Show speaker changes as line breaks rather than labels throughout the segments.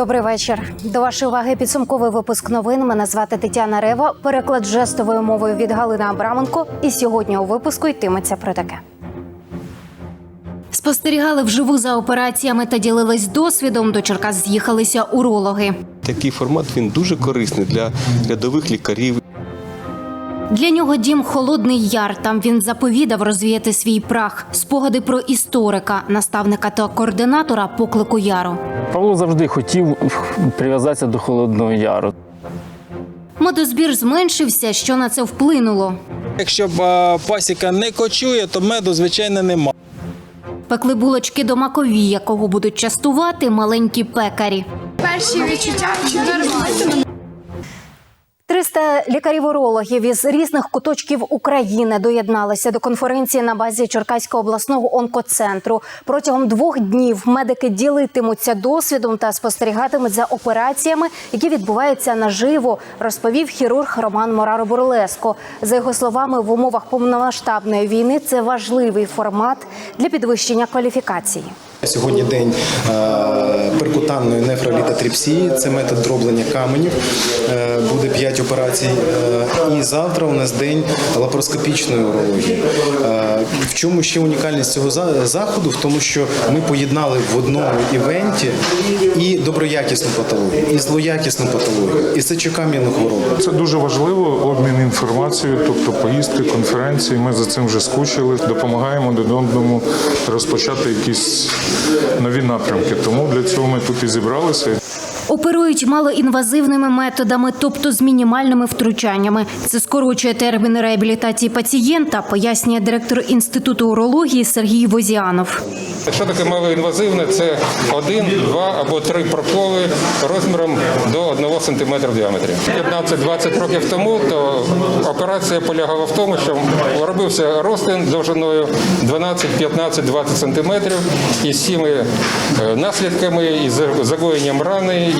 Добрий вечір. До вашої уваги підсумковий випуск новин. Мене звати Тетяна Рева. Переклад жестовою мовою від Галини Абраменко. І сьогодні у випуску йтиметься про таке. Спостерігали вживу за операціями та ділились досвідом. До Черкас з'їхалися урологи.
Такий формат він дуже корисний для рядових лікарів.
Для нього дім Холодний Яр. Там він заповідав розвіяти свій прах. Спогади про історика, наставника та координатора поклику яру.
Павло завжди хотів прив'язатися до Холодного Яру.
Медозбір зменшився. Що на це вплинуло?
Якщо б пасіка не кочує, то меду, звичайно, нема.
Пекли булочки до макові, якого будуть частувати маленькі пекарі.
Перші відчуття нормально.
300 лікарів-урологів із різних куточків України доєдналися до конференції на базі Черкаського обласного онкоцентру. Протягом двох днів медики ділитимуться досвідом та спостерігатимуть за операціями, які відбуваються наживо, розповів хірург Роман Мораро Бурлеско. За його словами, в умовах повномасштабної війни це важливий формат для підвищення кваліфікації.
Сьогодні день е, перкутанної нефролітотріпсії, це метод дроблення каменів. Е, Буде 5 операцій. Е, І завтра у нас день лапароскопічної урології. В чому ще унікальність цього заходу? В тому, що ми поєднали в одному івенті і доброякісну патологію, і злоякісну патологію, і сечокам'яну хворобу.
Це дуже важливо обмін інформацією, тобто поїздки, конференції. Ми за цим вже скучили. Допомагаємо одному розпочати якісь нові напрямки. Тому для цього ми тут і зібралися.
Оперують малоінвазивними методами, тобто з мінімальними втручаннями. Це скорочує терміни реабілітації пацієнта, пояснює директор інституту урології Сергій Возіанов.
Що таке малоінвазивне? Це один, два або три проколи розміром до 1 см в діаметрі. 15-20 років тому то операція полягала в тому, що робився розтин довжиною 12, 15, 20 см із всіми е, наслідками, із загоєнням рани.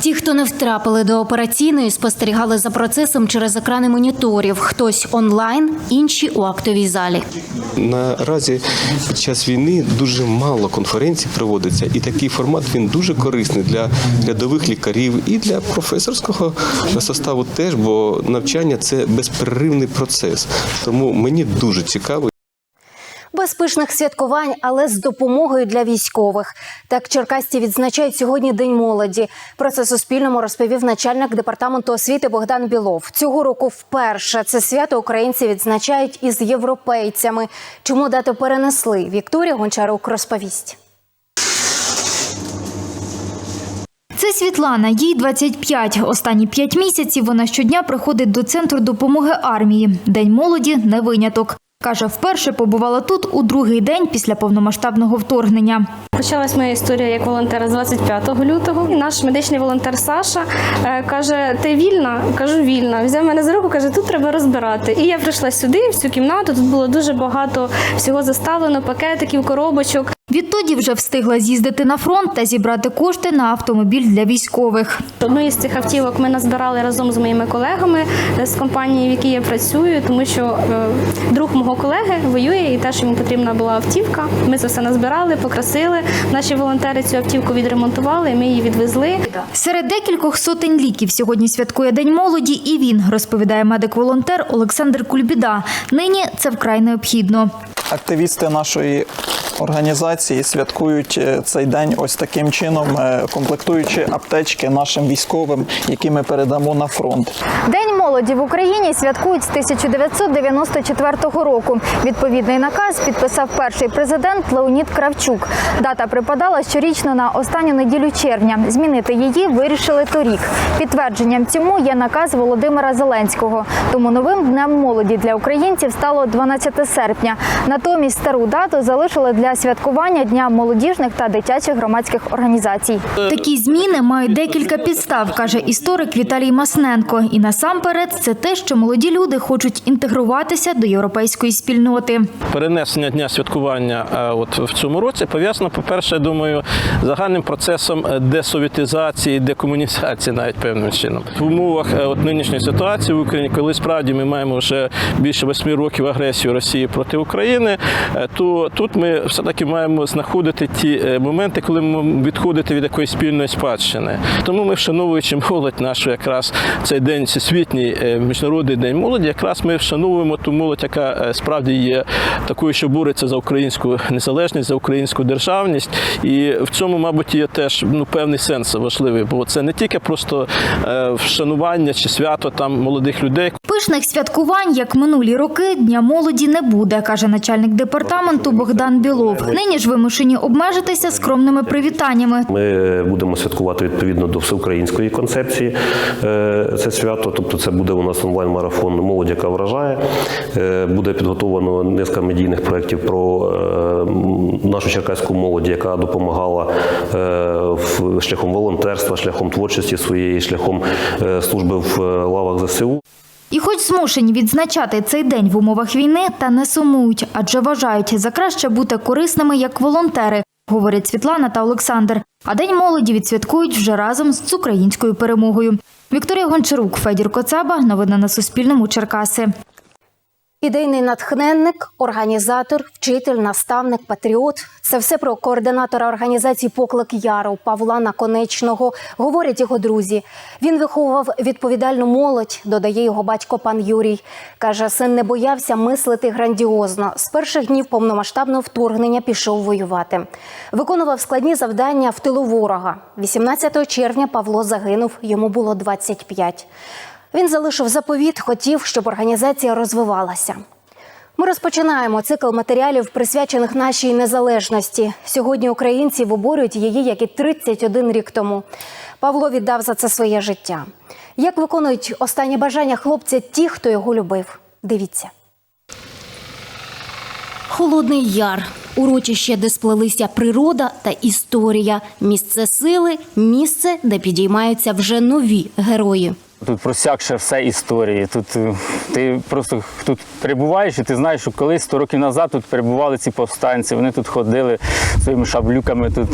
Ті, хто не втрапили до операційної, спостерігали за процесом через екрани моніторів. Хтось онлайн, інші у актовій залі.
Наразі під час війни дуже мало конференцій проводиться, і такий формат він дуже корисний для рядових лікарів і для професорського составу теж, бо навчання це безперервний процес. Тому мені дуже цікаво.
Без пишних святкувань, але з допомогою для військових. Так черкасці відзначають сьогодні День молоді. Про це Суспільному розповів начальник департаменту освіти Богдан Білов. Цього року вперше це свято українці відзначають із європейцями. Чому дату перенесли? Вікторія Гончарук розповість.
Це Світлана, їй 25. Останні п'ять місяців вона щодня приходить до центру допомоги армії. День молоді не виняток. Каже, вперше побувала тут у другий день після повномасштабного вторгнення.
Почалась моя історія як волонтера з 25 лютого. Наш медичний волонтер Саша е, каже: Ти вільна? Кажу, вільна. Взяв мене за руку, каже, тут треба розбирати. І я прийшла сюди, в цю кімнату. Тут було дуже багато всього заставлено, пакетиків, коробочок.
Відтоді вже встигла з'їздити на фронт та зібрати кошти на автомобіль для військових.
Одну із цих автівок ми назбирали разом з моїми колегами е, з компанії, в якій я працюю, тому що е, друг мого колеги воює і теж йому потрібна була автівка. Ми це все назбирали, покрасили. Наші волонтери цю автівку відремонтували, ми її відвезли.
Серед декількох сотень ліків сьогодні святкує День молоді, і він розповідає медик-волонтер Олександр Кульбіда. Нині це вкрай необхідно.
Активісти нашої організації святкують е, цей день ось таким чином, е, комплектуючи аптечки нашим військовим, які ми передамо на фронт.
День молоді в Україні святкують з 1994 року. Відповідний наказ підписав перший президент Леонід Кравчук. Дата припадала щорічно на останню неділю червня. Змінити її вирішили торік. Підтвердженням цьому є наказ Володимира Зеленського. Тому новим днем молоді для українців стало 12 серпня. Натомість стару дату залишили для святкування Дня молодіжних та дитячих громадських організацій. Такі зміни мають декілька підстав, каже історик Віталій Масненко. І насамперед це те, що молоді люди хочуть інтегруватися до європейської спільноти.
перенесення дня святкування е, от в цьому році пов'язано, по-перше, я думаю, загальним процесом е, десовітизації, декомунізації навіть певним чином. В умовах е, от нинішньої ситуації в Україні, коли справді ми маємо вже більше восьми років агресію Росії проти України, е, то тут ми все-таки маємо знаходити ті е, моменти, коли ми відходити від якоїсь спільної спадщини. Тому ми, вшановуючи молодь нашу, якраз цей день всесвітній е, міжнародний день молоді, якраз ми вшановуємо ту молодь, яка справді є такою, що бореться за українську незалежність, за українську державність. І в цьому, мабуть, є теж ну, певний сенс важливий, бо це не тільки просто вшанування чи свято там молодих людей,
Пишних святкувань, як минулі роки, Дня молоді не буде, каже начальник департаменту Богдан Білов. Нині ж вимушені обмежитися скромними привітаннями.
Ми будемо святкувати відповідно до всеукраїнської концепції е, це свято. Тобто, це буде у нас онлайн-марафон Молодь, яка вражає. Е, Буде підготовлено низка медійних проєктів про е, нашу черкаську молодь, яка допомагала шляхом волонтерства, шляхом творчості своєї, шляхом служби в лавах ЗСУ.
І хоч змушені відзначати цей день в умовах війни, та не сумують, адже вважають за краще бути корисними як волонтери, говорять Світлана та Олександр. А День молоді відсвяткують вже разом з українською перемогою. Вікторія Гончарук, Федір Коцаба. Новини на Суспільному. Черкаси.
Ідейний натхненник, організатор, вчитель, наставник, патріот це все про координатора організації Поклик Яру Павла Наконечного. Говорять його друзі. Він виховував відповідальну молодь, додає його батько пан Юрій. Каже, син не боявся мислити грандіозно. З перших днів повномасштабного вторгнення пішов воювати. Виконував складні завдання в тилу ворога. 18 червня Павло загинув. Йому було 25. Він залишив заповіт, хотів, щоб організація розвивалася. Ми розпочинаємо цикл матеріалів, присвячених нашій незалежності. Сьогодні українці виборюють її, як і 31 рік тому. Павло віддав за це своє життя. Як виконують останні бажання хлопця ті, хто його любив? Дивіться. Холодний яр. Урочище, де сплелися природа та історія. Місце сили, місце, де підіймаються вже нові герої.
Тут просякше все історії. Тут е, ти просто тут перебуваєш, і ти знаєш, що колись 100 років назад тут перебували ці повстанці. Вони тут ходили своїми шаблюками, тут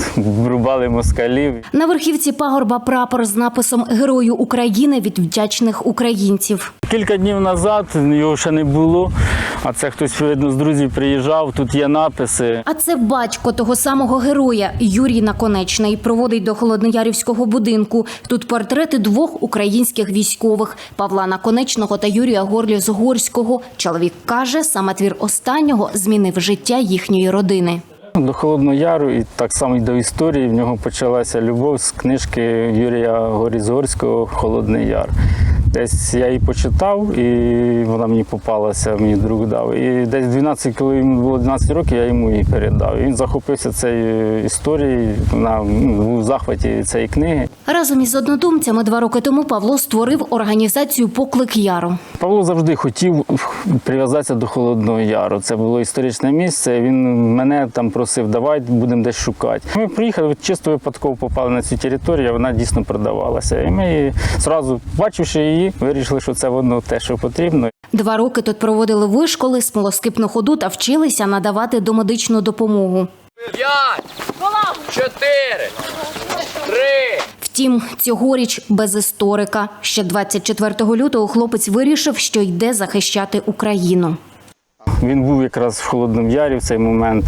рубали москалів.
На верхівці пагорба прапор з написом Герою України від вдячних українців.
Кілька днів назад його ще не було, а це хтось, видно, з друзів приїжджав. Тут є написи.
А це батько того самого героя Юрій Наконечний проводить до холодноярівського будинку. Тут портрети двох українських військових Павла Наконечного та Юрія Горліз Горського. Чоловік каже, саме твір останнього змінив життя їхньої родини.
До Холодного Яру і так само й до історії. В нього почалася любов з книжки Юрія Горізгорського Холодний Яр. Десь я її почитав, і вона мені попалася, мені друг дав. І десь 12, коли йому було 12 років, я йому її передав. І він захопився цією історією, на, ну, в захваті цієї книги.
Разом із однодумцями два роки тому Павло створив організацію Поклик Яру.
Павло завжди хотів прив'язатися до Холодного Яру. Це було історичне місце. Він мене там просив, давай будемо десь шукати. Ми приїхали, чисто випадково попали на цю територію, вона дійсно продавалася. І ми її зразу, бачивши її, вирішили, що це воно те, що потрібно.
Два роки тут проводили вишколи, смолоскипну ходу та вчилися надавати домедичну допомогу.
П'ять, чотири, три.
Втім, цьогоріч без історика. Ще 24 лютого хлопець вирішив, що йде захищати Україну.
Він був якраз в Холодному Ярі в цей момент.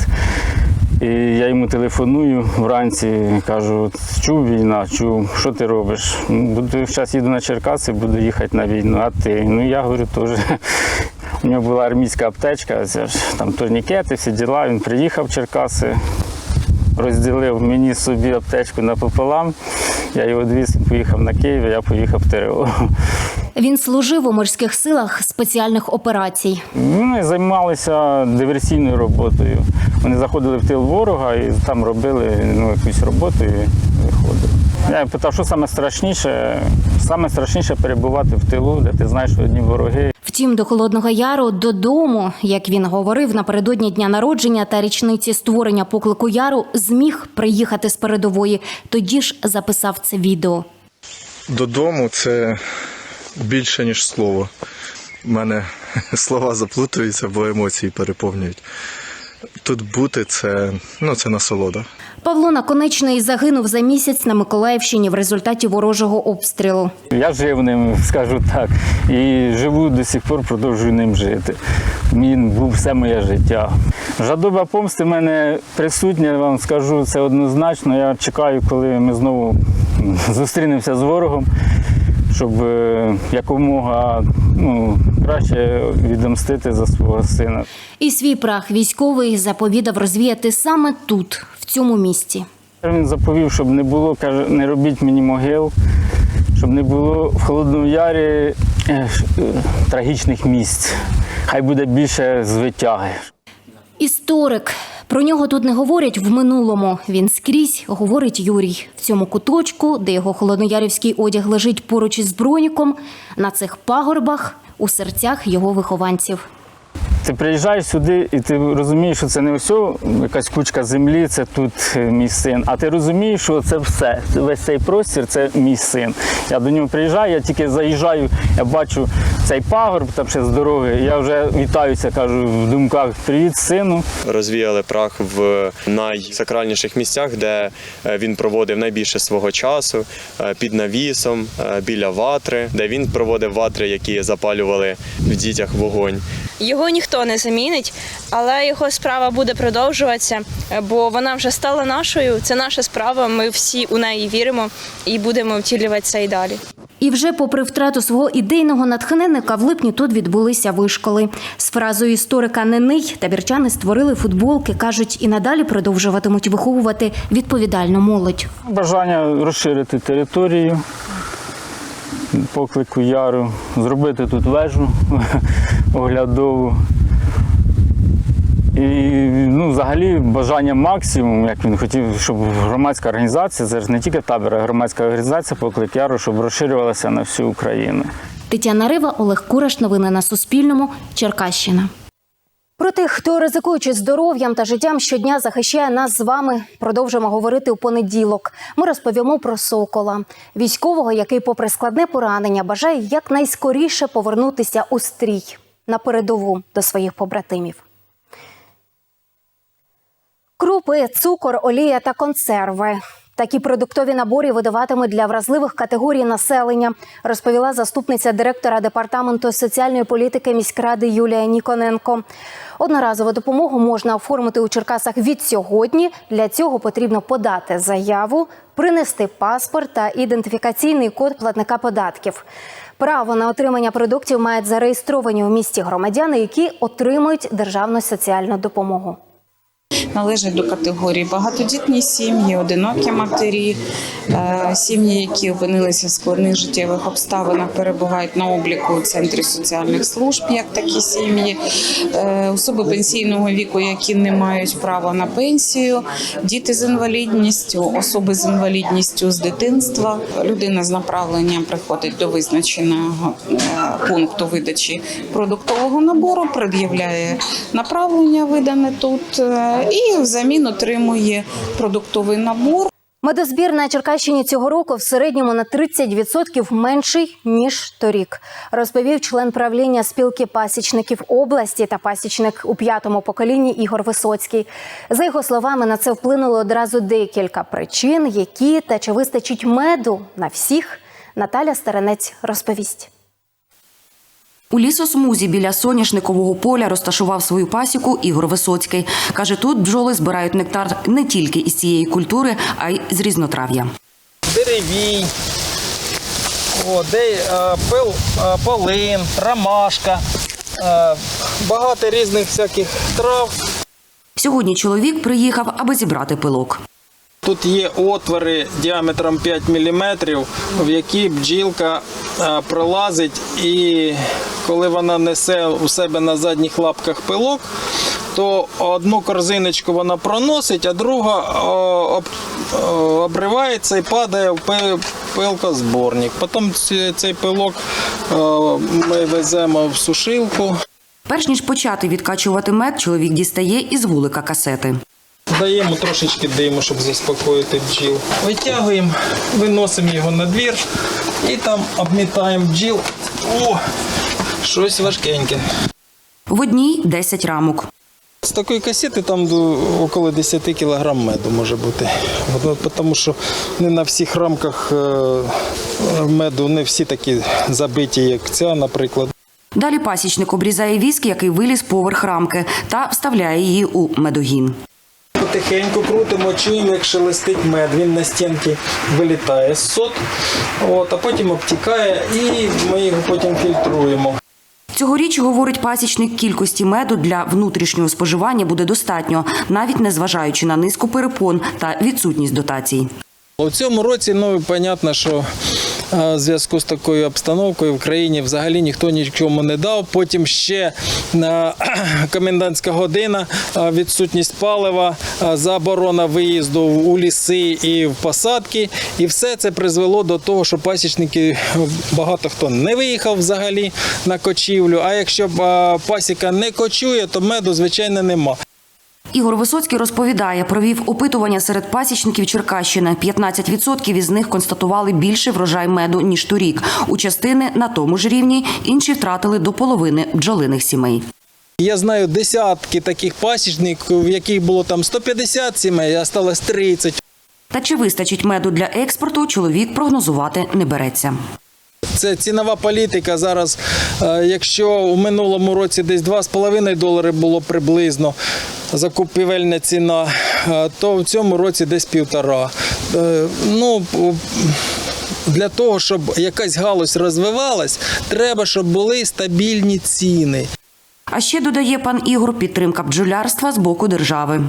І я йому телефоную вранці, кажу, чув війна, чув, що ти робиш? «Ну, Буду зараз їду на Черкаси, буду їхати на війну. А ти? Ну я говорю, теж. У нього була армійська аптечка, там турнікети, всі діла. Він приїхав в Черкаси, розділив мені собі аптечку напополам. Я його відвіз, поїхав на Київ, а я поїхав в ТРО.
Він служив у морських силах спеціальних операцій.
Вони займалися диверсійною роботою. Вони заходили в тил ворога і там робили ну, якусь роботу і виходили. Я питав, що саме страшніше? Саме страшніше перебувати в тилу, де ти знаєш, що одні вороги.
Втім, до Холодного Яру додому, як він говорив, напередодні дня народження та річниці створення поклику Яру зміг приїхати з передової. Тоді ж записав це відео.
Додому це більше, ніж слово. У мене слова заплутуються, бо емоції переповнюють. тут бути це, ну, це насолода.
Павло Наконечний загинув за місяць на Миколаївщині в результаті ворожого обстрілу.
Я жив ним, скажу так, і живу до сих пор, продовжую ним жити. Він був все моє життя. Жадоба помсти в мене присутня, вам скажу це однозначно. Я чекаю, коли ми знову зустрінемося з ворогом, щоб е, якомога ну, краще відомстити за свого сина.
І свій прах військовий заповідав розвіяти саме тут, в цьому місті.
Він заповів, щоб не було, каже, не робіть мені могил, щоб не було в Холодному Ярі е, е, трагічних місць. Хай буде більше звитяги.
Історик. Про нього тут не говорять в минулому. Він скрізь говорить Юрій. В цьому куточку, де його холодноярівський одяг лежить поруч із броніком, на цих пагорбах у серцях його вихованців.
Ти приїжджаєш сюди і ти розумієш, що це не все якась кучка землі, це тут е, мій син. А ти розумієш, що це все. Весь цей простір це мій син. Я до нього приїжджаю, я тільки заїжджаю, я бачу цей пагорб там ще з дороги. Я вже вітаюся, кажу в думках: Привіт, сину.
розвіяли прах в найсакральніших місцях, де е, він проводив найбільше свого часу е, під навісом, біля ватри, де він проводив ватри, які запалювали в дітях вогонь.
Його ніхто не замінить, але його справа буде продовжуватися, бо вона вже стала нашою. Це наша справа. Ми всі у неї віримо і будемо втілювати це і далі.
І вже попри втрату свого ідейного натхненника, в липні тут відбулися вишколи. З фразою історика Нений табірчани створили футболки. кажуть, і надалі продовжуватимуть виховувати відповідальну молодь.
Бажання розширити територію поклику яру, зробити тут вежу оглядову. І ну, взагалі бажання максимум, як він хотів, щоб громадська організація, ж не тільки табір, а громадська організація поклик яру, щоб розширювалася на всю Україну.
Тетяна Рива, Олег Кураш. Новини на Суспільному. Черкащина. Про тих, хто ризикуючи здоров'ям та життям щодня захищає нас з вами, продовжимо говорити у понеділок. Ми розповімо про сокола, військового, який, попри складне поранення, бажає якнайскоріше повернутися у стрій на передову до своїх побратимів. Крупи, цукор, олія та консерви. Такі продуктові набори видаватимуть для вразливих категорій населення, розповіла заступниця директора департаменту соціальної політики міськради Юлія Ніконенко. Одноразову допомогу можна оформити у Черкасах від сьогодні. Для цього потрібно подати заяву, принести паспорт та ідентифікаційний код платника податків. Право на отримання продуктів мають зареєстровані у місті громадяни, які отримують державну соціальну допомогу.
Належать до категорії багатодітні сім'ї, одинокі матері, е, сім'ї, які опинилися в складних життєвих обставинах, перебувають на обліку у центрі соціальних служб, як такі сім'ї, е, особи пенсійного віку, які не мають права на пенсію, діти з інвалідністю, особи з інвалідністю з дитинства. Людина з направленням приходить до визначеного е, пункту видачі продуктового набору, пред'являє направлення, видане тут, е, взамін отримує продуктовий набор.
Медозбір на Черкащині цього року в середньому на 30% менший ніж торік, розповів член правління спілки пасічників області та пасічник у п'ятому поколінні Ігор Висоцький. За його словами, на це вплинуло одразу декілька причин, які та чи вистачить меду на всіх. Наталя Старенець розповість.
У лісосмузі біля соняшникового поля розташував свою пасіку Ігор Висоцький. Каже, тут бджоли збирають нектар не тільки із цієї культури, а й з різнотрав'я.
деревій, о, де, е, пил, е, полин, ромашка, е, багато різних всяких трав.
Сьогодні чоловік приїхав, аби зібрати пилок.
Тут є отвори діаметром 5 мм, в які бджілка пролазить, і коли вона несе у себе на задніх лапках пилок, то одну корзиночку вона проносить, а друга о, об- обривається і падає в пи- пилкозборник. Потім цей пилок о, ми веземо в сушилку.
Перш ніж почати відкачувати мед, чоловік дістає із вулика касети.
Даємо трошечки диму, щоб заспокоїти бджіл. Витягуємо, виносимо його на двір і там обмітаємо бджіл. О, щось важкеньке.
В одній 10 рамок.
З такої касети там до около 10 кг меду може бути. Тому що не на всіх рамках е, меду не всі такі забиті, як ця, наприклад.
Далі пасічник обрізає віск, який виліз поверх рамки, та вставляє її у медогін.
Потихеньку крутимо, чуємо, як шелестить мед. Він на стінки вилітає з сот, от, а потім обтікає і ми його потім фільтруємо.
Цьогоріч, говорить пасічник, кількості меду для внутрішнього споживання буде достатньо, навіть незважаючи на низку перепон та відсутність дотацій.
У цьому році, ну, понятно, що в зв'язку з такою обстановкою в країні взагалі ніхто нічому не дав. Потім ще комендантська година, відсутність палива, заборона виїзду у ліси і в посадки. І все це призвело до того, що пасічники багато хто не виїхав взагалі на кочівлю. А якщо пасіка не кочує, то меду, звичайно, нема.
Ігор Висоцький розповідає, провів опитування серед пасічників Черкащини. 15% із них констатували більший врожай меду ніж торік. У частини на тому ж рівні інші втратили до половини бджолиних сімей.
Я знаю десятки таких пасічників, в яких було там 150 сімей, а сталося 30.
Та чи вистачить меду для експорту, чоловік прогнозувати не береться.
Це цінова політика зараз. е, Якщо у минулому році десь 2,5 долари було приблизно закупівельна ціна, е, то в цьому році десь півтора. Е, Ну, для того, щоб якась галузь розвивалась, треба, щоб були стабільні ціни.
А ще додає пан Ігор підтримка бджолярства з боку держави.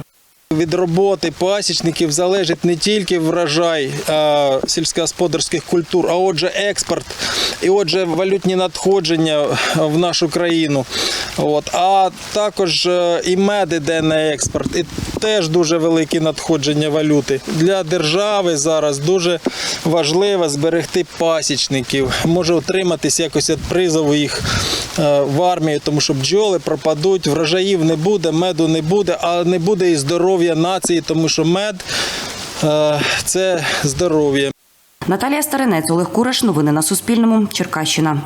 Від роботи пасічників залежить не тільки врожай е, сільськогосподарських культур, а отже, експорт і отже, валютні надходження в нашу країну. От. А також е, і мед іде на експорт, і теж дуже великі надходження валюти. Для держави зараз дуже важливо зберегти пасічників. Може отриматись якось від призову їх е, в армію, тому що бджоли пропадуть, врожаїв не буде, меду не буде, а не буде і здоров'я нації, тому що мед е, це здоров'я.
Наталія Старинець, Олег Кураш. Новини на Суспільному. Черкащина.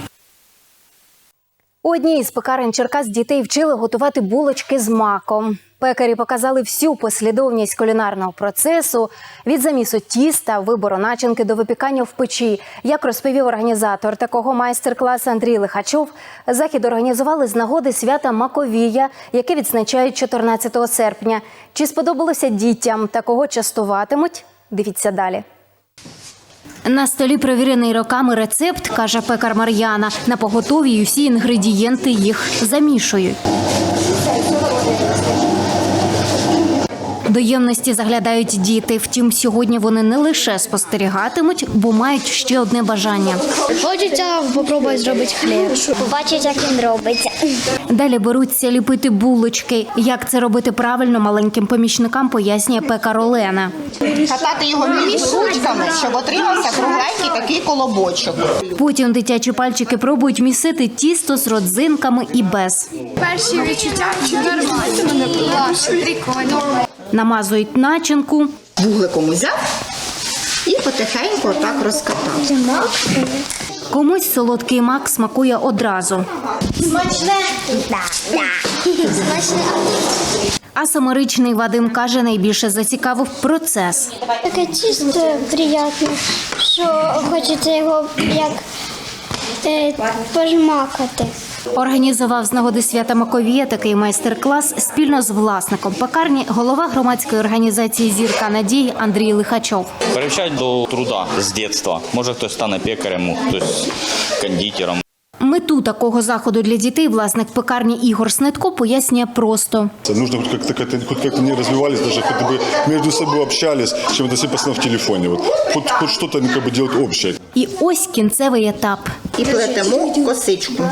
У одній із пекарень Черкас дітей вчили готувати булочки з маком. Пекарі показали всю послідовність кулінарного процесу від замісу тіста, вибору начинки до випікання в печі. Як розповів організатор такого майстер-класу Андрій Лихачов, захід організували з нагоди свята Маковія, яке відзначають 14 серпня. Чи сподобалося дітям та кого частуватимуть? Дивіться далі. На столі провірений роками рецепт, каже пекар Мар'яна. На поготові усі інгредієнти їх замішують. До ємності заглядають діти. Втім, сьогодні вони не лише спостерігатимуть, бо мають ще одне бажання.
Хочеться спробувати зробити хліб. Побачити, як він робиться.
Далі беруться ліпити булочки. Як це робити правильно маленьким помічникам, пояснює пекар Олена.
Катати його між щоб отримався кругленький такий колобочок.
Потім дитячі пальчики пробують місити тісто з родзинками і без.
Перші відчуття нормально, мене прикольно.
Намазують начинку.
Вугликом узяв і потихеньку отак розкатав.
Комусь солодкий мак смакує одразу.
Смачне? Смачне.
А саморичний Вадим каже, найбільше зацікавив процес.
Таке чисто приємне, що хочеться його як е, пожмакати.
Організував з нагоди свята Маковія такий майстер-клас спільно з власником пекарні, голова громадської організації Зірка надії Андрій Лихачов.
Привчать до труда з дитинства. Може хтось стане пекарем, хтось кондитером.
Мету такого заходу для дітей власник пекарні Ігор Снитко пояснює просто.
Нужно хоть как-то, как-то, хоть как-то не развивались, даже хотя бы между собой общались, чем это все постоянно в телефоне. Вот. Хоть, хоть что-то они как бы делать общее.
І ось кінцевий етап.
І плетемо косичку.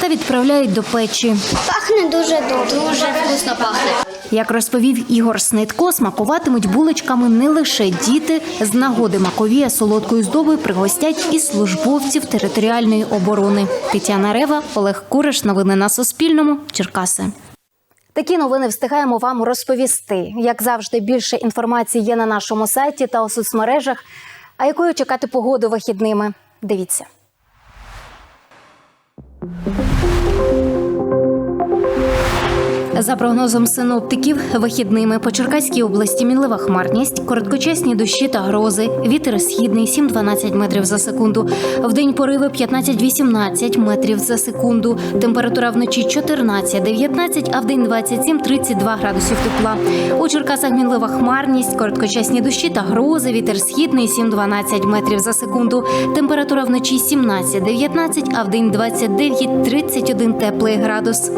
Та відправляють до печі.
Пахне дуже добре. Дуже вкусно пахне.
Як розповів Ігор Снитко, смакуватимуть булочками не лише діти. З нагоди Маковія солодкою здобою пригостять і службовців територіальної оборони. Тетяна Рева, Олег Куриш. Новини на Суспільному. Черкаси. Такі новини встигаємо вам розповісти. Як завжди, більше інформації є на нашому сайті та у соцмережах. А якою чекати погоду вихідними? Дивіться. За прогнозом синоптиків, вихідними по Черкаській області мінлива хмарність, короткочасні дощі та грози, вітер східний 7-12 метрів за секунду. В день пориви 15-18 метрів за секунду. Температура вночі 14-19, а в день 27-32 градусів тепла. У Черкасах мінлива хмарність, короткочасні дощі та грози, вітер східний 7-12 метрів за секунду. Температура вночі 17-19, а в день 29-31 теплий градус.